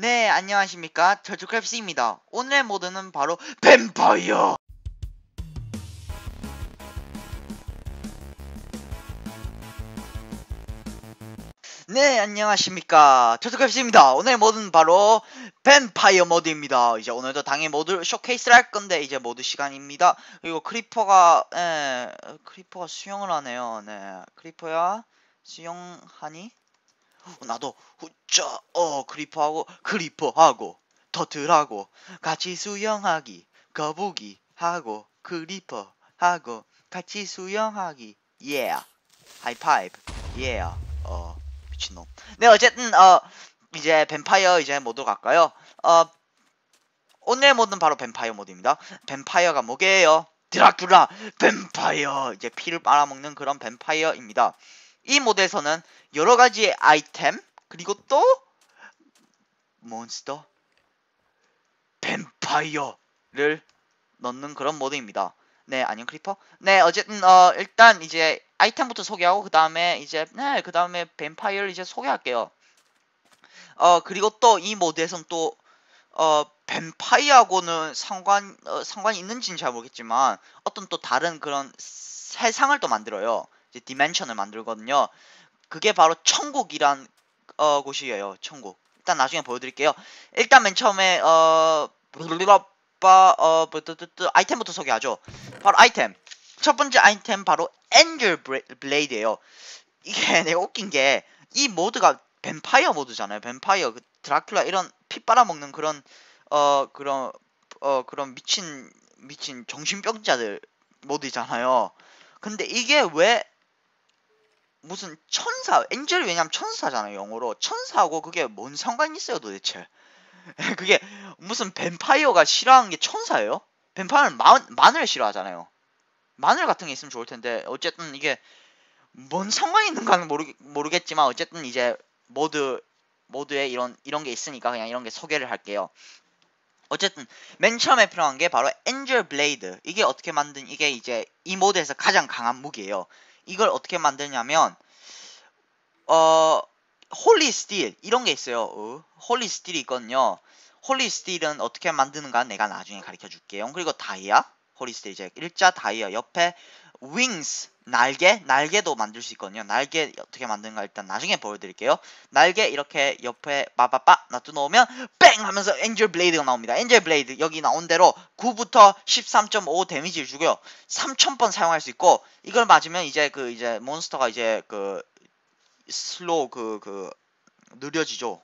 네, 안녕하십니까. 저주크랩스입니다. 오늘의 모드는 바로 뱀파이어! 네, 안녕하십니까. 저주크랩스입니다. 오늘의 모드는 바로 뱀파이어 모드입니다. 이제 오늘도 당연히 모드 쇼케이스를 할 건데, 이제 모드 시간입니다. 그리고 크리퍼가, 예, 크리퍼가 수영을 하네요. 네, 크리퍼야, 수영하니? 어, 나도 후짜 어 크리퍼하고 크리퍼하고 터틀하고 같이 수영하기 거북이 하고 크리퍼 하고 같이 수영하기. 예 하이파이브 예어 미친놈. 네 어쨌든 어 이제 뱀파이어 이제 모드 갈까요? 어 오늘 모드는 바로 뱀파이어 모드입니다. 뱀파이어가 뭐게요. 드라큘라 뱀파이어. 이제 피를 빨아먹는 그런 뱀파이어입니다. 이 모드에서는 여러 가지의 아이템 그리고 또 몬스터 뱀파이어를 넣는 그런 모드입니다. 네, 아니면 크리퍼? 네, 어쨌든 어 일단 이제 아이템부터 소개하고 그 다음에 이제 네, 그 다음에 뱀파이어를 이제 소개할게요. 어 그리고 또 이 모드에서는 또어 뱀파이어하고는 상관 어, 상관이 있는지는 잘 모르겠지만 어떤 또 다른 그런 세상을 또 만들어요. 이제 디멘션을 만들거든요. 그게 바로 천국이란 어, 곳이에요. 천국. 일단 나중에 보여드릴게요. 일단 맨 처음에 어 블루바 어 아이템부터 소개하죠. 바로 아이템. 첫 번째 아이템 바로 엔젤 블레이드예요. 이게 내가 웃긴 게 이 모드가 뱀파이어 모드잖아요. 뱀파이어 그 드라큘라 이런 피 빨아먹는 그런 어 그런 어 그런 미친 미친 정신병자들 모드잖아요. 근데 이게 왜 무슨 천사 엔젤이 왜냐면 천사잖아요 영어로. 천사하고 그게 뭔 상관이 있어요 도대체? 그게 무슨 뱀파이어가 싫어하는 게 천사예요? 뱀파이어는 마, 마늘 싫어하잖아요. 마늘 같은 게 있으면 좋을 텐데 어쨌든 이게 뭔 상관이 있는가는 모르, 모르겠지만 어쨌든 이제 모드 모드에 이런 이런 게 있으니까 그냥 이런 게 소개를 할게요. 어쨌든 맨 처음에 필요한 게 바로 엔젤 블레이드. 이게 어떻게 만든 이게 이제 이 모드에서 가장 강한 무기예요 이걸 어떻게 만드냐면 어 홀리 스틸 이런 게 있어요. 어, 홀리 스틸이 있거든요. 홀리 스틸은 어떻게 만드는가 내가 나중에 가르쳐 줄게요. 그리고 다이아 홀리 스틸 이제 일자 다이아 옆에 윙스 날개 날개도 만들 수 있거든요. 날개 어떻게 만드는가 일단 나중에 보여드릴게요. 날개 이렇게 옆에 빠바빠 놔두놓으면 뺑 하면서 엔젤 블레이드가 나옵니다. 엔젤 블레이드 여기 나온 대로 9부터 13.5 데미지를 주고요. 3000번 사용할 수 있고 이걸 맞으면 이제 그 이제 몬스터가 이제 그 슬로우 그, 그, 느려지죠.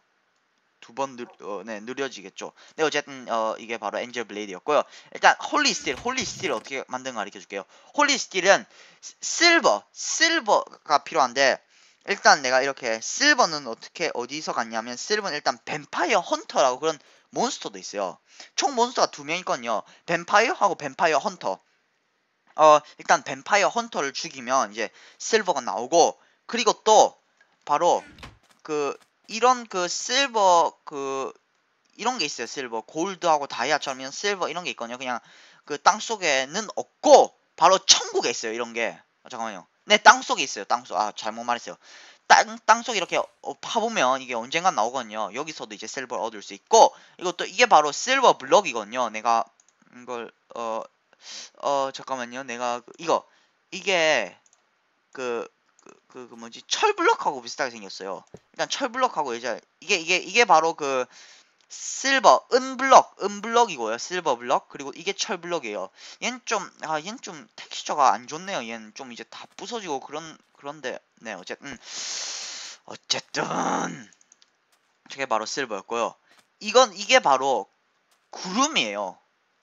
두번 느, 어, 네, 느려지겠죠. 네, 어쨌든, 어, 이게 바로 엔젤 블레이드였고요. 일단, 홀리 스틸, 홀리 스틸 어떻게 만드는가 가르쳐 줄게요. 홀리 스틸은 실버, 실버가 필요한데, 일단 내가 이렇게 실버는 어떻게 어디서 갔냐면 실버는 일단 뱀파이어 헌터라고 그런 몬스터도 있어요. 총 몬스터가 두명 있거든요. 뱀파이어하고 뱀파이어 헌터. 어 일단 뱀파이어 헌터를 죽이면 이제 실버가 나오고 그리고 또 바로 그 이런 그 실버 그 이런 게 있어요. 실버 골드하고 다이아처럼 실버 이런 게 있거든요. 그냥 그 땅 속에는 없고 바로 천국에 있어요. 이런 게 아, 잠깐만요. 네, 땅 속에 있어요. 땅 속. 아, 잘못 말했어요. 땅, 땅 속에 이렇게 어, 파보면 이게 언젠간 나오거든요. 여기서도 이제 실버를 얻을 수 있고 이것도 이게 바로 실버 블럭이거든요. 내가 이걸 어, 어, 잠깐만요. 내가 그, 이거 이게 그 그, 그 뭐지 철블럭하고 비슷하게 생겼어요. 일단 철블럭하고 이제 이게 이게 이게 바로 그 실버 은블럭 은블럭이고요. 실버 블럭 그리고 이게 철블럭이에요. 얘는 좀아 얘는 좀 텍스처가 안 좋네요. 얘는 좀 이제 다 부서지고 그런 그런데 네 어쨌든 어쨌든 저게 바로 실버였고요. 이건 이게 바로 구름이에요.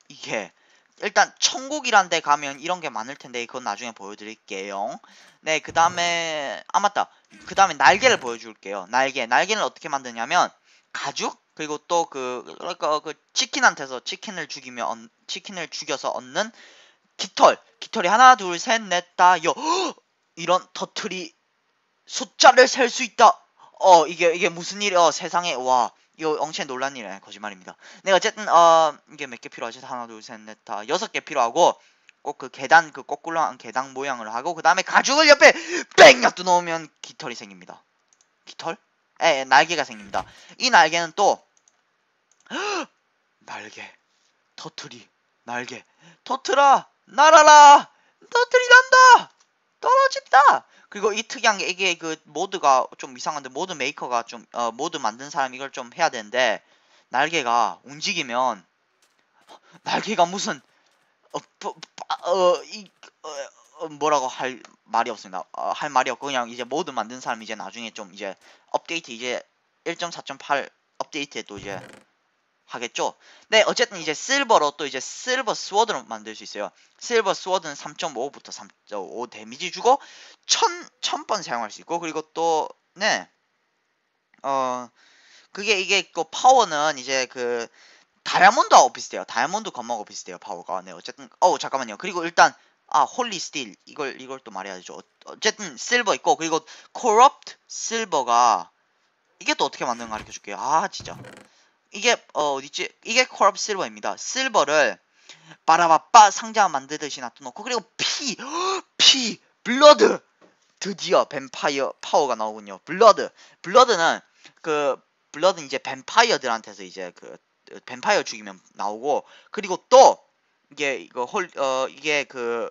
이게 일단 천국이란 데 가면 이런 게 많을 텐데 그건 나중에 보여드릴게요. 네, 그 다음에 아 맞다. 그 다음에 날개를 보여줄게요. 날개. 날개는 어떻게 만드냐면 가죽 그리고 또그 그러니까 그 치킨한테서 치킨을 죽이면 치킨을 죽여서 얻는 깃털. 깃털이 하나, 둘, 셋, 넷, 다, 여 이런 터틀이 숫자를 셀 수 있다. 어 이게 이게 무슨 일이 어 세상에 와 이거 엉체 논란 이네 거짓말입니다. 네 어쨌든 어 이게 몇 개 필요하지? 하나 둘 셋 넷 다 여섯 개 필요하고 꼭 그 계단 그 거꾸로 한 계단 모양을 하고 그 다음에 가죽을 옆에 뺑 놔두 놓으면 깃털이 생깁니다. 깃털? 예, 예, 날개가 생깁니다. 이 날개는 또 날개 터틀이 날개 터틀아 날아라 터틀이 난다 떨어진다 그리고 이 특이한 게 이게 그 모드가 좀 이상한데 모드 메이커가 좀 어, 모드 만든 사람 이걸 좀 해야 되는데 날개가 움직이면 날개가 무슨 어, 뭐, 어, 이, 어, 어, 뭐라고 할 말이 없습니다. 어, 할 말이 없고 그냥 이제 모드 만든 사람 이제 나중에 좀 이제 업데이트 이제 1.4.8 업데이트에 또 이제 하겠죠. 네, 어쨌든 이제 실버로 또 이제 실버 스워드로 만들 수 있어요. 실버 스워드는 3.5부터 3.5 데미지 주고 1000 1000번 사용할 수 있고 그리고 또 네. 어 그게 이게 또 파워는 이제 그 다이아몬드하고 비슷해요. 다이아몬드 검하고 비슷해요. 파워가. 네, 어쨌든 어 잠깐만요. 그리고 일단 아 홀리 스틸 이걸 이걸 또 말해야 되죠. 어, 어쨌든 실버 있고 그리고 코럽트 실버가 이게 또 어떻게 만드는 가 가르쳐 줄게요. 아 진짜 이게 어 어디지? 이게 코럽트 실버입니다. 실버를 빠라바빠 상자 만들듯이 놔둬놓고 그리고 피, 피, 블러드 드디어 뱀파이어 파워가 나오군요. 블러드, 블러드는 그 블러드는 이제 뱀파이어들한테서 이제 그 뱀파이어 죽이면 나오고 그리고 또 이게 이거 홀 어 이게 그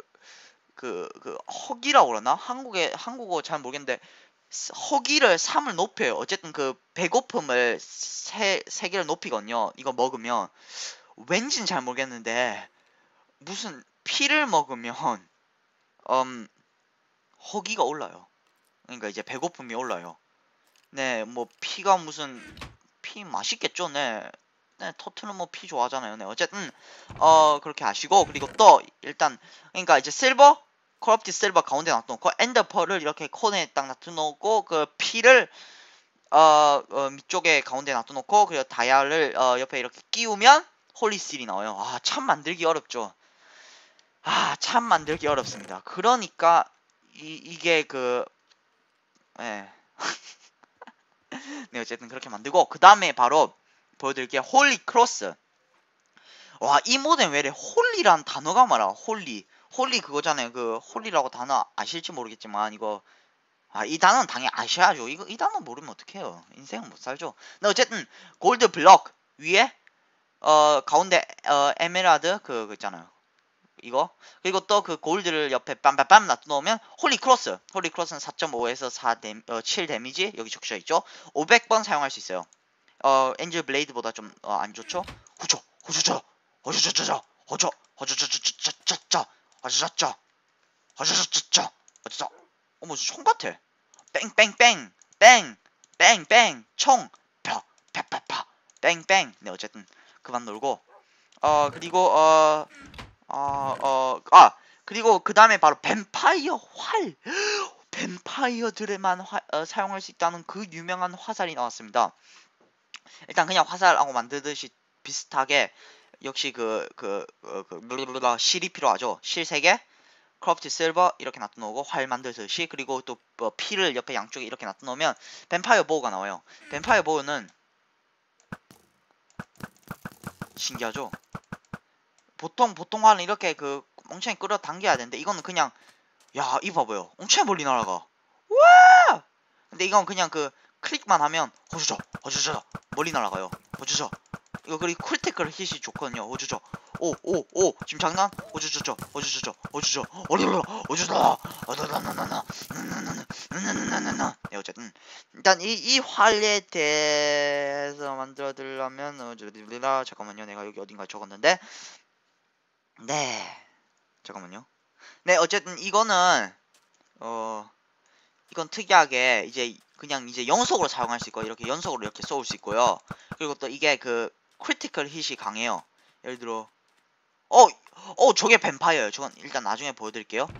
그, 그, 허기라고 그러나? 한국에, 한국어 잘 모르겠는데, 허기를 3을 높여요. 어쨌든 그, 배고픔을 세, 세 개를 높이거든요. 이거 먹으면. 왠지는 잘 모르겠는데, 무슨, 피를 먹으면, 음, 허기가 올라요. 그러니까 이제 배고픔이 올라요. 네, 뭐, 피가 무슨, 피 맛있겠죠, 네. 네, 터트는 뭐 피 좋아하잖아요. 네, 어쨌든 어 그렇게 아시고 그리고 또 일단 그러니까 이제 실버 콜옵티 실버 가운데 놔두고 엔더펄을 이렇게 코너에 딱 놔두고 그 피를 어, 어 밑쪽에 가운데 놔두놓고 그리고 다이아를 어, 옆에 이렇게 끼우면 홀리실이 나와요. 아 참 만들기 어렵죠. 아 참 만들기 어렵습니다. 그러니까 이, 이게 그 예. 네 어쨌든 그렇게 만들고 그 다음에 바로 보여드릴게요. 홀리 크로스. 와, 이 모델 왜 이래? 홀리란 단어가 말아. 홀리. 홀리 그거잖아요. 그 홀리라고 단어 아실지 모르겠지만 이거 아, 이 단어는 당연히 아셔야죠. 이거 이 단어 모르면 어떡해요. 인생은 못 살죠. 근데 어쨌든 골드 블럭 위에 어 가운데 어 에메랄드 그, 그 있잖아요. 이거 그리고 또 그 골드를 옆에 빰빰빰 놔두면 홀리 크로스 홀리 크로스는 4.5에서 4 데, 어, 7 데미지 여기 적혀 있죠 500번 사용할 수 있어요 어 엔젤 블레이드보다 좀안 좋죠? 후죠 호주죠 호주저저저 호저 호주저저저저저 호 주저저 호주저저저 어쩌 어머 총 같아 뺑뺑뺑 뺑 뺑뺑 총펴 펴펴펴. 뺑뺑. 네 어쨌든 그만 놀고. 어 그리고 어 어, 어, 아, 그리고 그 다음에 바로 뱀파이어 활. 뱀파이어들에만 화, 어, 사용할 수 있다는 그 유명한 화살이 나왔습니다. 일단 그냥 화살하고 만들듯이 비슷하게 역시 그, 그, 그, 그, 블블블 실이 필요하죠. 실 3개, 크롭트 실버 이렇게 놔둬놓고 활 만들듯이 그리고 또 뭐 피를 옆에 양쪽에 이렇게 놔둬놓으면 뱀파이어 보우가 나와요. 뱀파이어 보우는 신기하죠? 보통 보통 활은 이렇게 그 엉덩이 끌어당겨야 되는데 이거는 그냥 야 이거 봐봐요 엄청 멀리 날아가 와 근데 이건 그냥 그 클릭만 하면 호주죠 호주죠 멀리 날아가요 호주죠 이거 그리고 쿨테크를 hit이 좋거든요. 호주죠 오오오. 지금 장난? 호주죠. 호주죠. 호주죠 어르르 호주죠 어르르나나나 나나나나나나나나나 네 어쨌든. 일단 이 이 활에 대해서 만들어 드리려면 어, 잠깐만요. 내가 여기 어딘가 적었는데. 네. 잠깐만요. 네, 어쨌든 이거는 어 이건 특이하게 이제 그냥 이제 연속으로 사용할 수 있고 이렇게 연속으로 이렇게 쏘을 수 있고요. 그리고 또 이게 그 크리티컬 hit이 강해요. 예를 들어 어, 어 저게 뱀파이어예요. 저건 일단 나중에 보여드릴게요.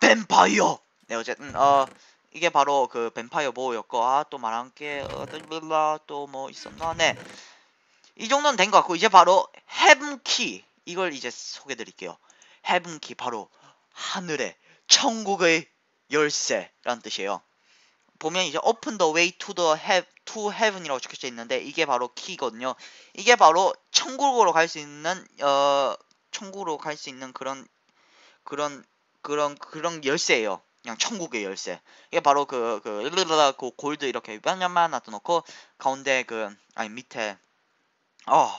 뱀파이어. 네, 어쨌든 어 이게 바로 그 뱀파이어 보호였고 아 또 말한 게또 뭐 있었나? 네. 이 정도는 된 것 같고 이제 바로 헤븐키 이걸 이제 소개해 드릴게요. 헤븐키 바로 하늘의 천국의 열쇠라는 뜻이에요. 보면 이제 open the way to the have to heaven이라고 적혀져 있는데 이게 바로 키거든요. 이게 바로 천국으로 갈 수 있는 어 천국으로 갈 수 있는 그런 그런 그런 그런 열쇠예요. 그냥 천국의 열쇠. 이게 바로 그, 그, 그 골드 이렇게 몇년만 놔둬놓고, 가운데 그, 아니, 밑에, 어,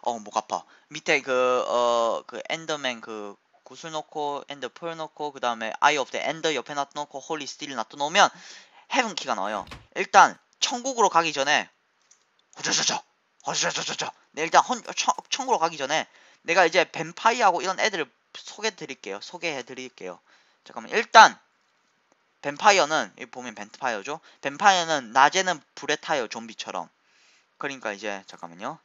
어, 목 아파. 밑에 그, 어, 그 엔더맨 그 구슬 놓고, 엔더 펄 놓고, 그 다음에 아이 오브 더 엔더 옆에 놔둬놓고, 홀리 스틸 놔둬놓으면 헤븐 키가 나와요. 일단, 천국으로 가기 전에, 호저저저, 호저저저저. 네, 일단 헌, 천, 천국으로 가기 전에, 내가 이제 뱀파이하고 이런 애들을 소개해 드릴게요. 소개해 드릴게요. 잠깐만, 일단, 뱀파이어는, 여기 보면 뱀파이어죠? 뱀파이어는 낮에는 불에 타요, 좀비처럼. 그러니까 이제, 잠깐만요.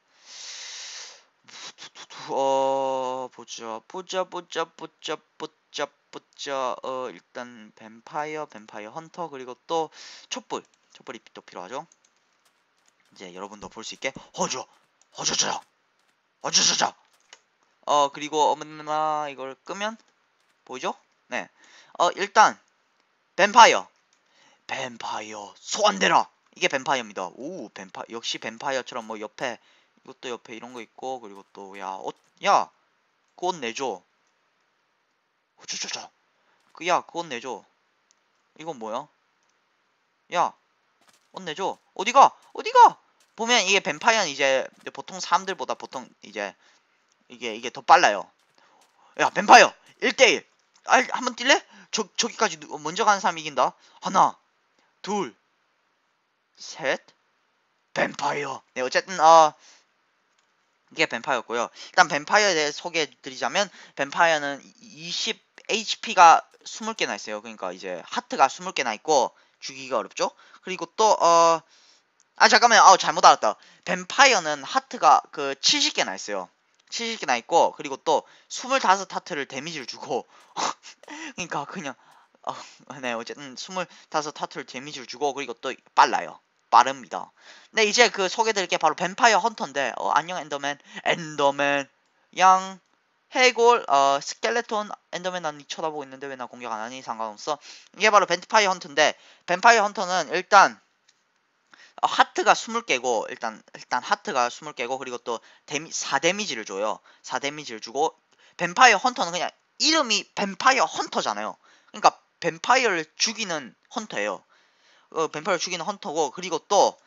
어 보자 보자 보자 보자 보자 보자 어 일단 뱀파이어 뱀파이어 헌터 그리고 또 촛불. 촛불이 또 필요하죠. 이제 여러분도 볼 수 있게 허저 허저저 허저저저 어 그리고 어머나 이걸 끄면 보이죠? 네 어 일단 뱀파이어. 뱀파이어 소환되라. 이게 뱀파이어입니다. 오 뱀파 역시 뱀파이어처럼 뭐 옆에 이것도 옆에 이런 거 있고 그리고 또 야 옷 야 그옷 내줘. 어쩌저저. 그야 그옷 내줘. 이건 뭐야? 야 옷 내줘. 어디가? 어디가? 보면 이게 뱀파이어는 이제 보통 사람들보다 보통 이제 이게 이게 더 빨라요. 야 뱀파이어! 1대1 아, 한번 뛸래? 저, 저기까지 먼저 가는 사람이 이긴다. 하나 둘셋. 뱀파이어! 네 어쨌든 어 이게 뱀파이어고요. 일단 뱀파이어에 대해 소개해 드리자면 뱀파이어는 20 HP가 20개나 있어요. 그러니까 이제 하트가 20개나 있고 죽이기가 어렵죠. 그리고 또 어 아 잠깐만요. 아 잘못 알았다. 뱀파이어는 하트가 그 70개나 있어요. 70개나 있고 그리고 또 25하트를 데미지를 주고 그러니까 그냥 어, 네 어쨌든 25하트를 데미지를 주고 그리고 또 빨라요. 빠릅니다. 네, 이제 그 소개드릴 게 바로 뱀파이어 헌터인데, 어, 안녕 엔더맨, 엔더맨, 양, 해골, 어, 스켈레톤, 엔더맨 난니 쳐다보고 있는데 왜 나 공격 안 하니? 상관없어. 이게 바로 뱀파이어 헌터인데, 뱀파이어 헌터는 일단, 어, 하트가 20개고, 일단, 일단 하트가 20개고, 그리고 또, 데미, 4데미지를 줘요. 4데미지를 주고, 뱀파이어 헌터는 그냥 이름이 뱀파이어 헌터잖아요. 그러니까, 뱀파이어를 죽이는 헌터예요. 어, 뱀파이어 죽이는 헌터고 그리고 또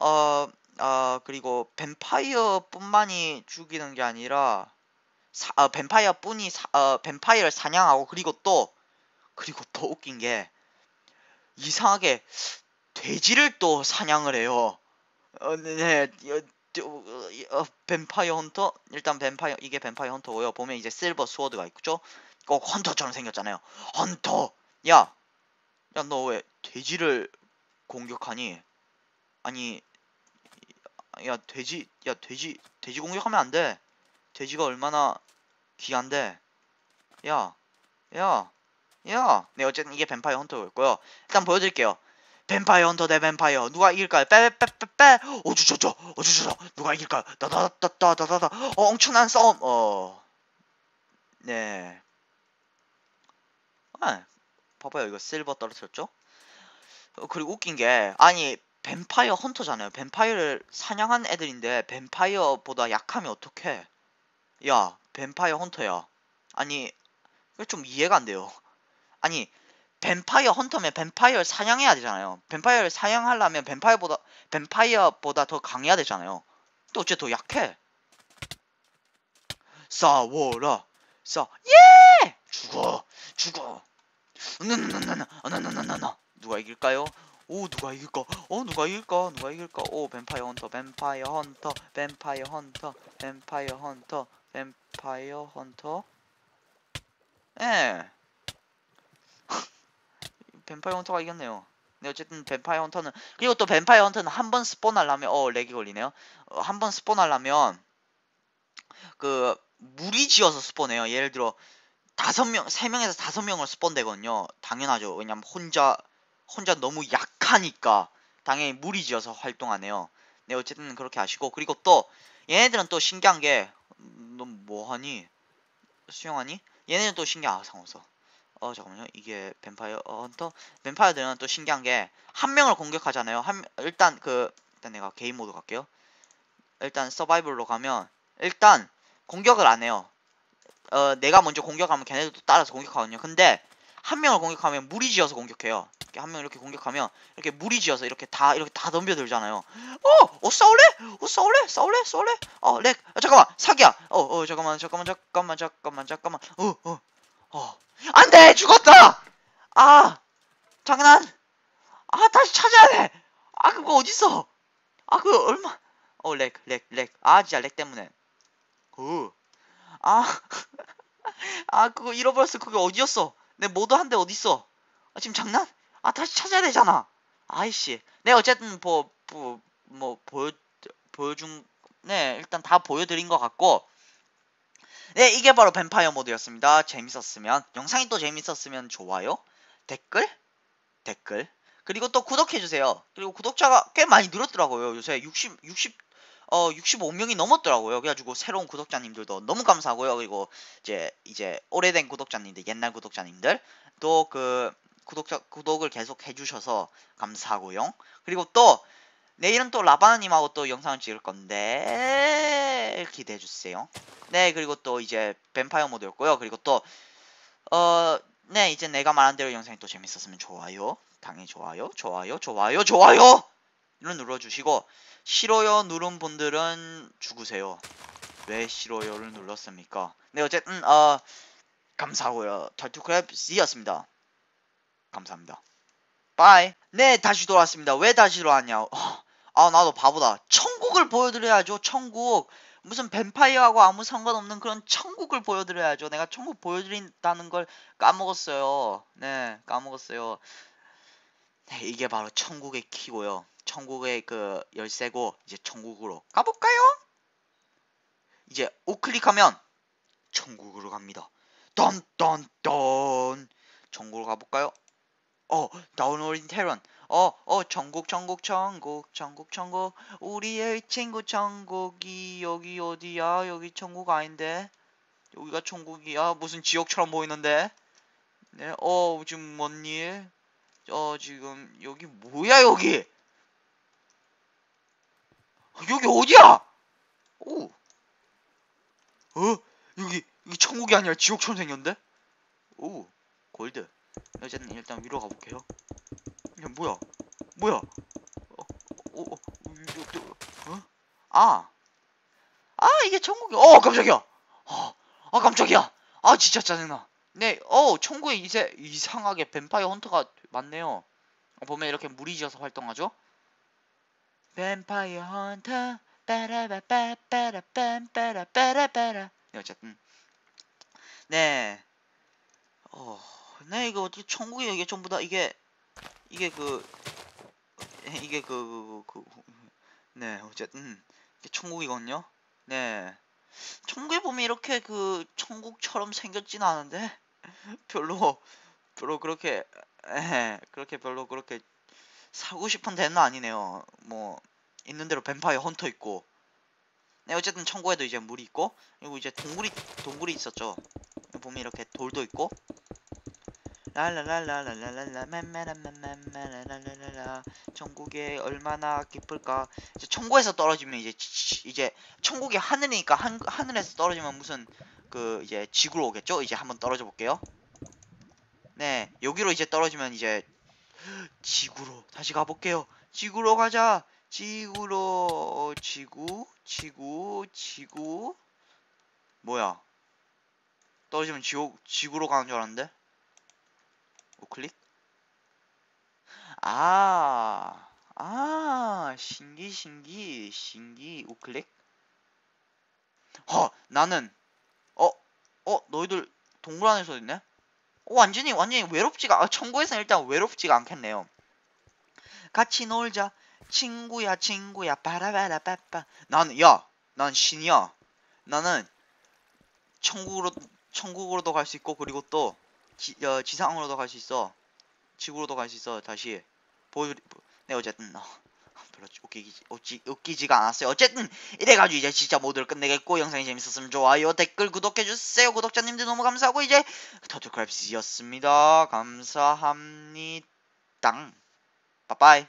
어, 어 그리고 뱀파이어뿐만이 죽이는 게 아니라 사, 어, 뱀파이어뿐이 사, 어, 뱀파이어를 사냥하고 그리고 또 그리고 또 웃긴 게 이상하게 돼지를 또 사냥을 해요. 어, 네, 어, 어, 뱀파이어 헌터 일단 뱀파이어 이게 뱀파이어 헌터고요. 보면 이제 실버 스워드가 있죠. 꼭 헌터처럼 생겼잖아요. 헌터, 야, 야 너 왜 돼지를 공격하니? 아니 야 돼지 야 돼지 돼지 공격하면 안 돼. 돼지가 얼마나 귀한데. 야. 야. 야. 네 어쨌든 이게 뱀파이어 헌터였고요. 일단 보여드릴게요. 뱀파이어 헌터 대 뱀파이어 누가 이길까요? 빼빼빼빼빼 오주저저 오주저저 누가 이길까요? 다다다다다다다 어, 엄청난 싸움 어. 네. 아, 봐봐요 이거 실버 떨어졌죠? 어, 그리고 웃긴 게 아니 뱀파이어 헌터잖아요. 뱀파이어를 사냥한 애들인데 뱀파이어보다 약하면 어떡해? 야, 뱀파이어 헌터야. 아니, 좀 이해가 안 돼요. 아니, 뱀파이어 헌터면 뱀파이어를 사냥해야 되잖아요. 뱀파이어를 사냥하려면 뱀파이어보다 뱀파이어보다 더 강해야 되잖아요. 또 어째 더 약해? 싸워라. 싸. 예! 죽어. 죽어. 나나나나나나나나나 누가 이길까요? 오 누가 이길까? 어 누가 이길까? 누가 이길까? 오 뱀파이어 헌터 뱀파이어 헌터 뱀파이어 헌터 뱀파이어 헌터 뱀파이어 헌터 예 뱀파이어 헌터가 이겼네요 네 어쨌든 뱀파이어 헌터는 그리고 또 뱀파이어 헌터는 한 번 스폰 하려면 어 렉이 걸리네요 어, 한 번 스폰 하려면 그 무리 지어서 스폰해요 예를 들어 다섯 명, 세 명에서 다섯 명을 스폰 되거든요 당연하죠 왜냐면 혼자 혼자 너무 약하니까 당연히 무리지어서 활동하네요. 네 어쨌든 그렇게 하시고 그리고 또 얘네들은 또 신기한 게너 뭐하니? 수영하니? 얘네는 또 신기한 아 상호서. 어 잠깐만요. 이게 뱀파이어 어, 헌터? 뱀파이어들은 또 신기한 게 한 명을 공격하잖아요. 한 일단 그 일단 내가 게임 모드 갈게요. 일단 서바이벌로 가면 일단 공격을 안 해요. 어 내가 먼저 공격하면 걔네들도 따라서 공격하거든요. 근데 한 명을 공격하면 무리 지어서 공격해요. 이렇게 한 명 이렇게 공격하면 이렇게 무리 지어서 이렇게 다 이렇게 다 덤벼들잖아요. 어, 어 싸울래? 어 싸울래? 싸울래? 싸울래? 어, 렉. 아, 잠깐만, 사기야. 어, 어, 잠깐만, 잠깐만, 잠깐만, 잠깐만, 잠깐만. 어, 어, 어. 안 돼, 죽었다. 아, 장난. 아, 다시 찾아야 돼. 아, 그거 어딨어? 아, 그거 얼마? 어, 렉, 렉, 렉. 아, 진짜 렉 때문에. 그, 아, 아, 그거 잃어버렸어. 그게 어디였어? 내 모드 한 대 어딨어? 아, 지금 장난? 아, 다시 찾아야 되잖아. 아이씨. 네, 어쨌든, 뭐, 뭐, 뭐, 보여, 보여준, 네, 일단 다 보여드린 것 같고, 네, 이게 바로 뱀파이어 모드였습니다. 재밌었으면, 영상이 또 재밌었으면 좋아요, 댓글, 댓글, 그리고 또 구독해주세요. 그리고 구독자가 꽤 많이 늘었더라고요. 요새 60, 60, 어, 65명이 넘었더라고요. 그래가지고 새로운 구독자님들도 너무 감사하고요. 그리고 이제, 이제 오래된 구독자님들, 옛날 구독자님들, 또 그, 구독자, 구독을 계속 해주셔서 감사하고요. 그리고 또, 내일은 또 라바나님하고 또 영상을 찍을 건데, 기대해 주세요. 네, 그리고 또 이제 뱀파이어 모드였고요. 그리고 또, 어, 네, 이제 내가 말한 대로 영상이 또 재밌었으면 좋아요. 당연히 좋아요, 좋아요, 좋아요, 좋아요! 를 눌러주시고, 싫어요 누른 분들은 죽으세요. 왜 싫어요를 눌렀습니까? 네, 어쨌든, 어, 감사하고요. 털투크랩 C였습니다. 감사합니다. 빠이. 네, 다시 돌아왔습니다. 왜 다시 돌아왔냐? 어, 아, 나도 바보다. 천국을 보여드려야죠, 천국. 무슨 뱀파이어하고 아무 상관없는 그런 천국을 보여드려야죠. 내가 천국 보여드린다는 걸 까먹었어요. 네, 까먹었어요. 네, 이게 바로 천국의 키고요. 천국의 그 열쇠고 이제 천국으로 가볼까요? 이제 우클릭하면 천국으로 갑니다. 던던던 천국으로 가볼까요? 어 다운로딩 테런. 어어 천국 천국 천국 천국 천국. 우리의 친구 천국이 여기 어디야? 여기 천국 아닌데? 여기가 천국이야? 무슨 지옥처럼 보이는데? 네어 지금 뭔 일? 어 지금 여기 뭐야 여기 여기 어디야? 오. 어? 여기 여기 천국이 아니라 지옥처럼 생겼는데 오 골드. 어쨌든 일단 위로 가볼게요. 야 뭐야? 뭐야? 어, 어, 어, 어? 아, 아 이게 천국이 어 깜짝이야. 어, 아 깜짝이야. 아 진짜 짜증나. 네, 어 천국에 이제 이상하게 뱀파이어 헌터가 많네요. 어, 보면 이렇게 무리 지어서 활동하죠 뱀파이어 헌터 빠라바빠 빠라빰 빠라빠라빠라 네 어쨌든. 네. 어, 네 이거 어떻게 천국이 이게 전부 다 이게 이게 그 이게 그그 네 어쨌든. 이게 천국이거든요. 네. 천국에 보면 이렇게 그 천국처럼 생겼진 않은데? 별로 별로 그렇게 에 그렇게 별로 그렇게 사고 싶은 데는 아니네요. 뭐 있는 대로 뱀파이어 헌터 있고. 네, 어쨌든 천국에도 이제 물이 있고 그리고 이제 동굴이 동굴이 있었죠. 보면 이렇게 돌도 있고. 랄랄랄랄랄랄랄라맘마라맘마라랄랄라 천국에 얼마나 기쁠까 이제 천국에서 떨어지면 이제 이제 천국이 하늘이니까 한, 하늘에서 떨어지면 무슨 그 이제 지구로 오겠죠 이제 한번 떨어져 볼게요 네 여기로 이제 떨어지면 이제 지구로. 다시 가볼게요. 지구로 가자. 지구로 지구 지구 지구. 뭐야? 떨어지면 지옥 지구로 가는 줄 알았는데? 우클릭? 아, 아, 신기, 신기, 신기, 우클릭. 허, 나는, 어, 어, 너희들 동굴 안에서 있네? 어, 완전히, 완전히 외롭지가, 아, 천국에서는 일단 외롭지가 않겠네요. 같이 놀자. 친구야, 친구야, 빠라바라 빠빠. 나는, 야, 난 신이야. 나는 천국으로, 천국으로도 갈 수 있고, 그리고 또, 지, 어, 지상으로도 갈 수 있어. 지구로도 갈 수 있어, 다시. 보여, 네, 어쨌든, 어, 별로 웃기지, 웃기, 웃기지가 않았어요. 어쨌든, 이래가지고 이제 진짜 모두를 끝내겠고, 영상이 재밌었으면 좋아요, 댓글, 구독해주세요. 구독자님들 너무 감사하고, 이제, 터틀크랩스였습니다. 감사합니다. 빠빠이.